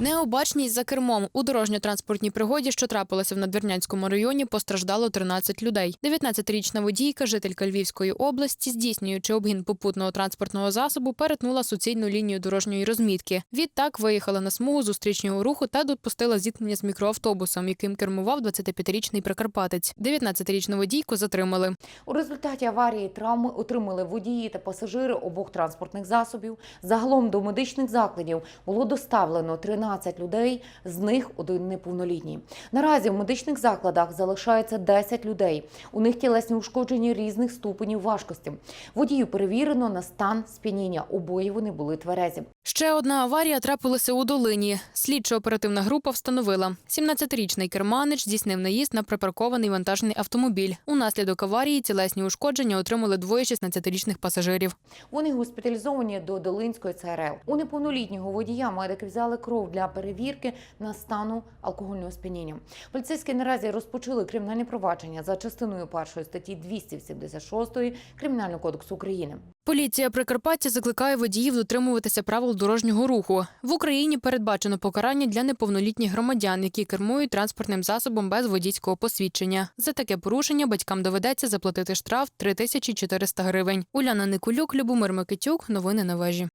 Необачність за кермом у дорожньо-транспортній пригоді, що трапилося в Надвірнянському районі, постраждало 13 людей. 19-річна водійка, жителька Львівської області, здійснюючи обгін попутного транспортного засобу, перетнула суцільну лінію дорожньої розмітки. Відтак виїхала на смугу зустрічного руху та допустила зіткнення з мікроавтобусом, яким кермував 25-річний прикарпатець. 19-річну водійку затримали. У результаті аварії травми отримали водії та пасажири обох транспортних засобів. Загалом до медичних закладів було доставлено 13 людей, з них один неповнолітній. Наразі в медичних закладах залишається 10 людей. У них тілесні ушкодження різних ступенів важкості. Водію перевірено на стан сп'яніння. Обоє вони були тверезі. Ще одна аварія трапилася у долині. Слідчо-оперативна група встановила. 17-річний керманич здійснив наїзд на припаркований вантажний автомобіль. Унаслідок аварії тілесні ушкодження отримали двоє 16-річних пасажирів. Вони госпіталізовані до Долинської ЦРЛ. У неповнолітнього водія медики взяли кров для перевірки на стану алкогольного сп'яніння. Поліцейські наразі розпочали кримінальне провадження за частиною першої статті 276 Кримінального кодексу України. Поліція Прикарпаття закликає водіїв дотримуватися правил дорожнього руху. В Україні передбачено покарання для неповнолітніх громадян, які кермують транспортним засобом без водійського посвідчення. За таке порушення батькам доведеться заплатити штраф 3400 гривень. Уляна Никулюк, Любомир Микитюк. Новини на вежі.